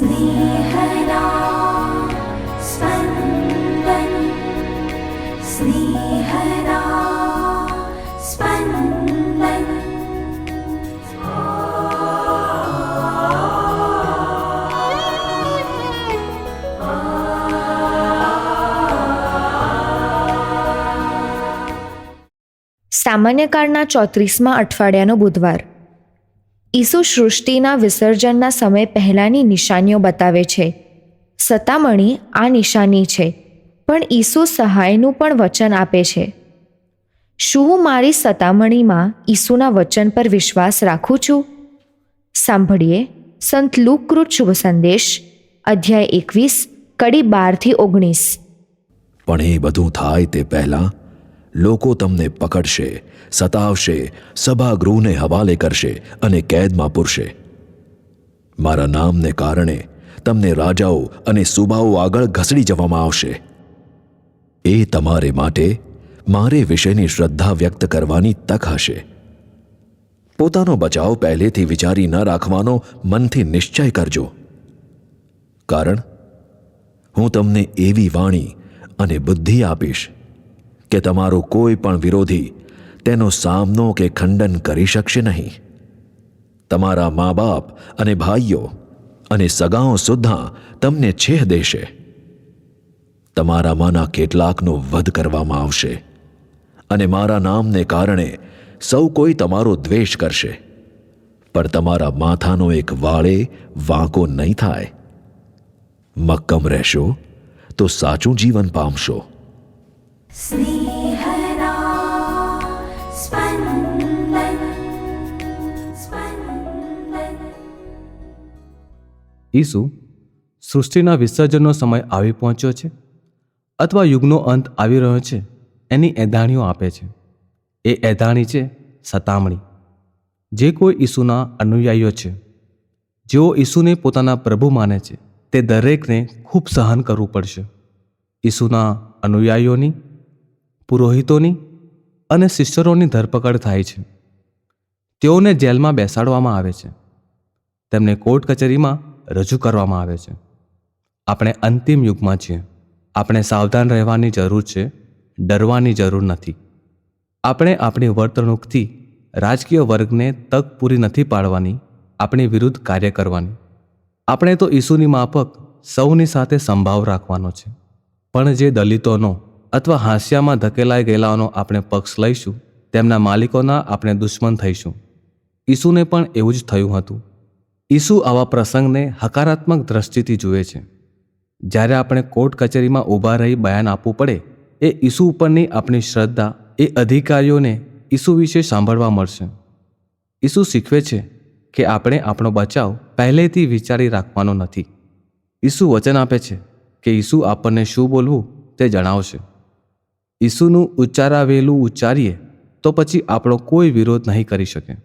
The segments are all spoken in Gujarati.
स्नेहदा स्पन्दन् स्नेहदा स्पन्दन् સામાન્ય કાળના ચોત્રીસમાં અઠવાડિયાનો બુધવાર ઈસુ સૃષ્ટિના વિસર્જનના સમય પહેલાંની નિશાનીઓ બતાવે છે. સતામણી આ નિશાની છે, પણ ઈસુ સહાયનું પણ વચન આપે છે. શું હું મારી સતામણીમાં ઈસુના વચન પર વિશ્વાસ રાખું છું? સાંભળીએ સંત લુકૃત શુભ સંદેશ, અધ્યાય એકવીસ, કડી બારથી ઓગણીસ. પણ એ બધું થાય તે પહેલાં લોકો તમને પકડશે સતાવશે, સભાગૃહને હવાલે કરશે અને કેદમાં પૂરશે. મારા નામને કારણે તમને રાજાઓ અને સુબાઓ આગળ ઘસડી જવામાં આવશે. એ તમારે માટે મારે વિશેની શ્રદ્ધા વ્યક્ત કરવાની તક હશે. પોતાનો બચાવ પહેલેથી વિચારી ન રાખવાનો મનથી નિશ્ચય કરજો. કારણ, હું તમને એવી વાણી અને બુદ્ધિ આપીશ કે તમારો કોઈ પણ વિરોધી તેનો સામનો કે ખંડન કરી શકશે નહીં. તમારા મા બાપ અને ભાઈઓ અને સગાઓ સુદ્ધા તમને છેહ દેશે. તમારામાંના કેટલાકનો વધ કરવામાં આવશે અને મારા નામને કારણે સૌ કોઈ તમારો દ્વેષ કરશે. પણ તમારા માથાનો એક વાળે વાંકો નહીં થાય. મક્કમ રહેશો તો સાચું જીવન પામશો. સ્નેહ ઈસુ સૃષ્ટિના વિસર્જનનો સમય આવી પહોંચ્યો છે અથવા યુગનો અંત આવી રહ્યો છે, એની એધાણીઓ આપે છે. એ એધાણી છે સતામણી, જે કોઈ ઈસુના અનુયાયીઓ છે. જેઓ ઈસુને પોતાના પ્રભુ માને છે, તે દરેકને ખૂબ સહન કરવું પડશે. ઈસુના અનુયાયીઓની, પુરોહિતોની અને શિષ્યરોની ધરપકડ થાય છે. તેઓને જેલમાં બેસાડવામાં આવે છે. તેમને કોર્ટ કચેરીમાં રજૂ કરવામાં આવે છે. આપણે અંતિમ યુગમાં છીએ. આપણે સાવધાન રહેવાની જરૂર છે, ડરવાની જરૂર નથી. આપણે આપણી વર્તણૂકથી રાજકીય વર્ગને તક પૂરી નથી પાડવાની, આપણી વિરુદ્ધ કાર્ય કરવાની. આપણે તો ઈસુની માફક સૌની સાથે સંભાવ રાખવાનો છે. પણ જે દલિતોનો અથવા હાંસિયામાં ધકેલાઈ ગયેલાઓનો આપણે પક્ષ લઈશું, તેમના માલિકોના આપણે દુશ્મન થઈશું. ઈસુને પણ એવું જ થયું હતું. ઈસુ આવા પ્રસંગને હકારાત્મક દ્રષ્ટિથી જુએ છે. જ્યારે આપણે કોર્ટ કચેરીમાં ઊભા રહી બયાન આપવું પડે, એ ઈસુ ઉપરની આપણી શ્રદ્ધા, એ અધિકારીઓને ઈસુ વિશે સાંભળવા મળશે. ઈસુ શીખવે છે કે આપણે આપણો બચાવ પહેલેથી વિચારી રાખવાનો નથી. ઈસુ વચન આપે છે કે ઈસુ આપણને શું બોલવું તે જણાવશે. ઈસુનું ઉચ્ચારાવેલું ઉચ્ચારીએ તો પછી આપણો કોઈ વિરોધ નહીં કરી શકે.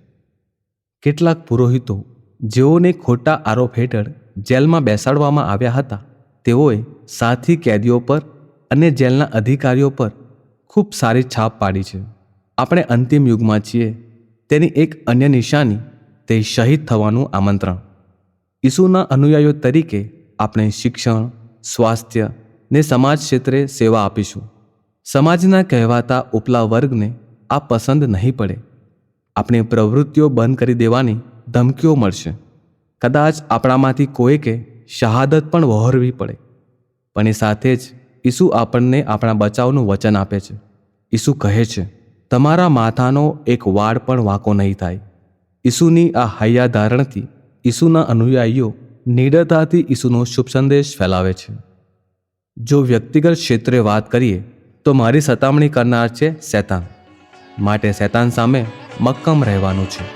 કેટલાક પુરોહિતો જેઓને ખોટા આરોપ હેઠળ જેલમાં બેસાડવામાં આવ્યા હતા, તેઓએ સાથી કેદીઓ પર અને જેલના અધિકારીઓ પર ખૂબ સારી છાપ પાડી છે. આપણે અંતિમ યુગમાં છીએ, તેની એક અન્ય નિશાની તે શહીદ થવાનું આમંત્રણ. ઈસુના અનુયાયીઓ તરીકે આપણે શિક્ષણ, સ્વાસ્થ્ય ને સમાજ ક્ષેત્રે સેવા આપીશું. સમાજના કહેવાતા ઉપલા વર્ગને આ પસંદ નહીં પડે. આપણી પ્રવૃત્તિઓ બંધ કરી દેવાની ધમકીઓ મળશે. કદાચ આપણામાંથી કોઈકે શહાદત પણ વહોરવી પડે. પણ એ સાથે જ ઈસુ આપણને આપણા બચાવનું વચન આપે છે. ઈસુ કહે છે, તમારા માથાનો એક વાળ પણ વાંકો નહીં થાય. ઈસુની આ હૈયા ધારણથી ઈસુના અનુયાયીઓ નિડરતાથી ઈસુનો શુભ સંદેશ ફેલાવે છે. જો વ્યક્તિગત ક્ષેત્રે વાત કરીએ, તો મારી સતામણી કરનાર છે શેતાન. માટે શેતાન સામે મક્કમ રહેવાનું છે.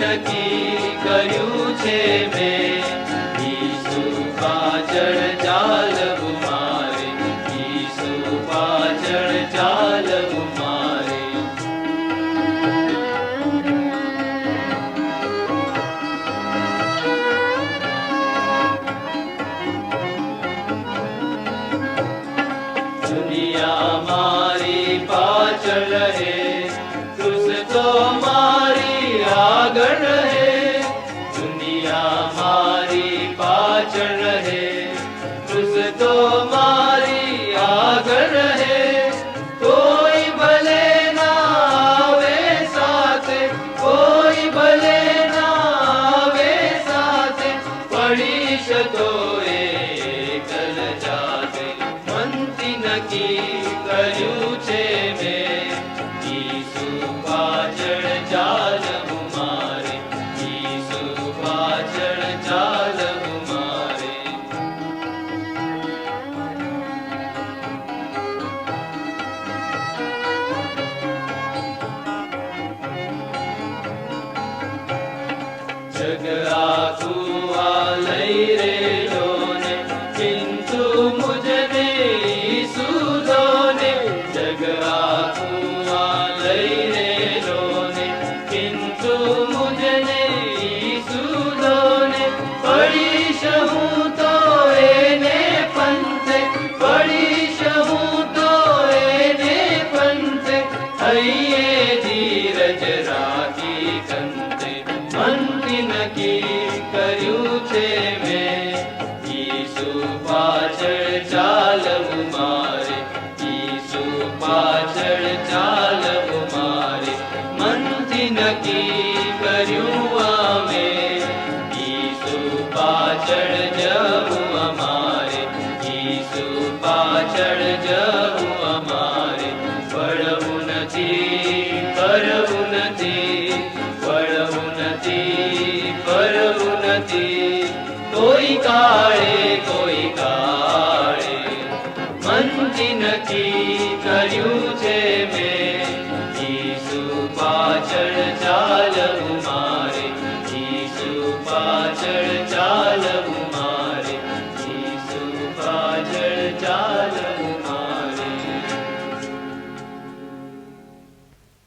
નક્કી કર્યું છે મેં. ઈસુ પાછળ ચાલવું મારે. મારી. પાછળ હે. તુસ તો મા ችግራቱ उपाचर जाल उमा.